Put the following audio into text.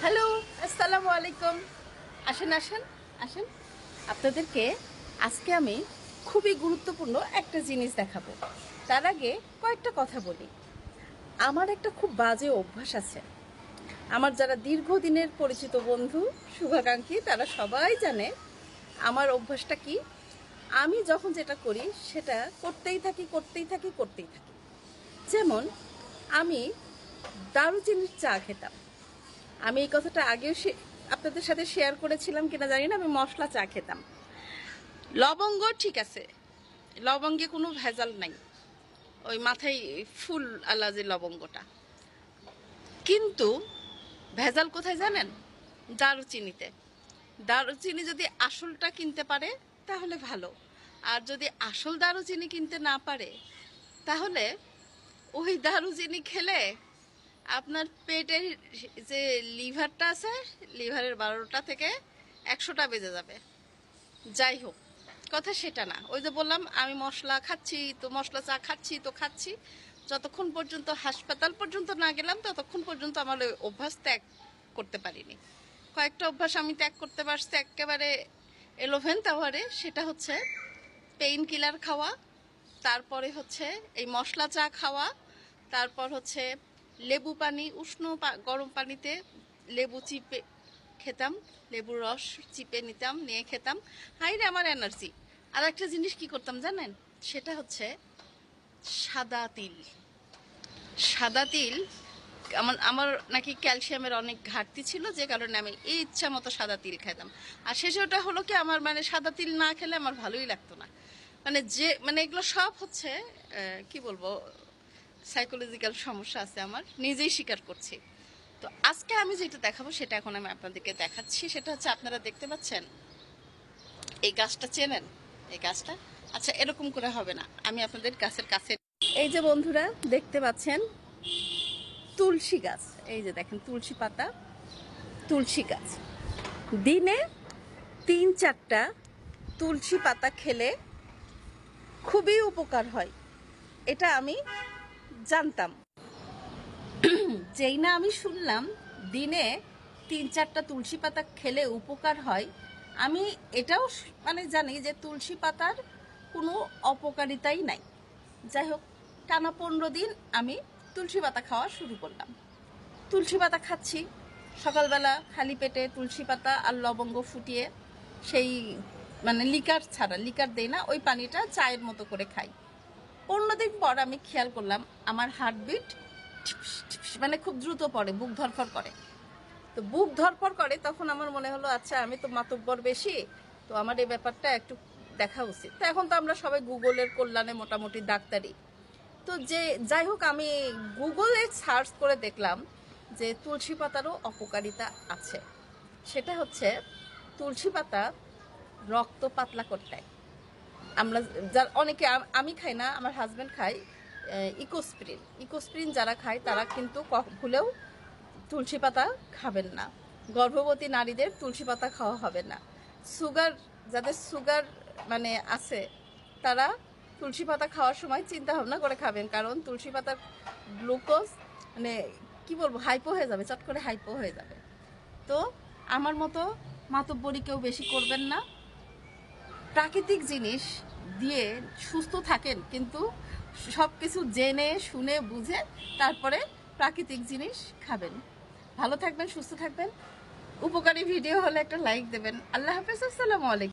Hello, আসসালামু আলাইকুম। আসেন আসেন আসেন। আপনাদেরকে আজকে আমি খুবই গুরুত্বপূর্ণ একটা জিনিস দেখাবো। তার আগে কয়েকটা কথা বলি। আমার একটা খুব বাজে অভ্যাস আছে। আমার যারা দীর্ঘদিনের পরিচিত বন্ধু, শুভাকাঙ্ক্ষী, তারা সবাই জানে আমার অভ্যাসটা কি। আমি যখন যেটা করি, সেটা করতেই থাকি করতেই থাকি করতেই থাকি। যেমন, আমি দারুচিনির চা খেতাম। আমি এই কথাটা আগেও আপনাদের সাথে শেয়ার করেছিলাম কিনা জানি না, আমি মশলা চা খেতাম। লবঙ্গ ঠিক আছে, লবঙ্গে কোনো ভেজাল নাই। ওই মাথায় ফুল আলা যে লবঙ্গটা। কিন্তু ভেজাল কোথায় জানেন? দারুচিনিতে। দারুচিনি যদি আসলটা কিনতে পারে, তাহলে ভালো। আর যদি আসল দারুচিনি কিনতে না পারে, তাহলে ওই দারুচিনি খেলে আপনার পেটের যে লিভারটা আছে, লিভারের বারোটা থেকে একশোটা বেজে যাবে। যাই হোক, কথা সেটা না। ওই যে বললাম, আমি মশলা খাচ্ছি, তো মশলা চা খাচ্ছি, তো খাচ্ছি। যতক্ষণ পর্যন্ত হাসপাতাল পর্যন্ত না গেলাম, ততক্ষণ পর্যন্ত আমার ওই অভ্যাস ত্যাগ করতে পারিনি। কয়েকটা অভ্যাস আমি ত্যাগ করতে পারছি, একেবারে এলোভেন তাওয়ারে সেটা হচ্ছে পেইন কিলার খাওয়া, তারপরে হচ্ছে এই মশলা চা খাওয়া, তারপর হচ্ছে লেবু পানি, উষ্ণ গরম পানিতে লেবু চিপে খেতাম, লেবুর রস চিপে নিতাম, নিয়ে খেতাম। হাই রে আমার এনার্জি আর একটা জিনিস কি করতাম জানেন? সেটা হচ্ছে সাদা তিল। সাদা তিল, আমার আমার নাকি ক্যালসিয়ামের অনেক ঘাটতি ছিল, যে কারণে আমি এই ইচ্ছা মতো সাদা তিল খেতাম। আর শেষে ওটা হলো কি, আমার মানে সাদা তিল না খেলে আমার ভালোই লাগতো না। মানে যে মানে এগুলো সব হচ্ছে কি বলব সাইকোলজিক্যাল সমস্যা আছে আমার, নিজেই স্বীকার করছি। তো আজকে আমি যেটা দেখাবো সেটা এখন আমি আপনাদেরকে দেখাচ্ছি, সেটা হচ্ছে আপনারা দেখতে পাচ্ছেন? এই গাছটা চেনেন? এই গাছটা? আচ্ছা এরকম করে হবে না। আমি আপনাদের গাছের কাছে এই যে বন্ধুরা, দেখতে পাচ্ছেন? তুলসী গাছ। এই যে দেখেন, তুলসী পাতা, তুলসী গাছ। দিনে তিন চারটা তুলসী পাতা খেলে খুবই উপকার হয়। এটা আমি জানতাম। যেই না আমি শুনলাম, দিনে তিন চারটা তুলসী পাতা খেলে উপকার হয়, আমি এটাও মানে জানি যে তুলসী পাতার কোনো অপকারিতাই নাই। যাই হোক, টানা পনেরো দিন আমি তুলসী পাতা খাওয়া শুরু করলাম। তুলসী পাতা খাচ্ছি। সকালবেলা খালি পেটে তুলসী পাতা আর লবঙ্গ ফুটিয়ে সেই মানে লিকার ছাড়া, লিকার দেই না, ওই পানিটা চায়ের মতো করে খাই। পনেরো দিন পর আমি খেয়াল করলাম আমার হার্টবিট মানে খুব দ্রুত পড়ে, বুক ধরফর করে। তো বুক ধরফর করে তখন আমার মনে হলো আচ্ছা আমি তো মাতব্বর বেশি, তো আমার এই ব্যাপারটা একটু দেখা উচিত। তো এখন তো আমরা সবাই গুগলের কল্যাণে মোটামুটি ডাক্তারি তো যে, যাই হোক, আমি গুগলে সার্চ করে দেখলাম যে তুলসী পাতারও অপকারিতা আছে। সেটা হচ্ছে, তুলসী পাতা রক্ত পাতলা করতে আমরা যার অনেকে আমি খাই না, আমার হাজব্যান্ড খাই ইকোস্প্রিন। ইকোস্প্রিন যারা খায়, তারা কিন্তু ভুলেও তুলসী পাতা খাবেন না। গর্ভবতী নারীদের তুলসী পাতা খাওয়া হবে না। সুগার, যাদের সুগার মানে আছে, তারা তুলসী পাতা খাওয়ার সময় চিন্তা ভাবনা করে খাবেন, কারণ তুলসী পাতার গ্লুকোজ মানে কি বলব হাইপো হয়ে যাবে, চট করে হাইপো হয়ে যাবে। তো আমার মতো মাতব্বরি কেউ বেশি করবেন না। প্রাকৃতিক জিনিস দিয়ে সুস্থ থাকেন, কিন্তু সব কিছু জেনে, শুনে, বুঝে তারপরে প্রাকৃতিক জিনিস খাবেন। ভালো থাকবেন, সুস্থ থাকবেন। উপকারী ভিডিও হলে একটা লাইক দেবেন। আল্লাহ হাফিজ, আসসালামু আলাইকুম।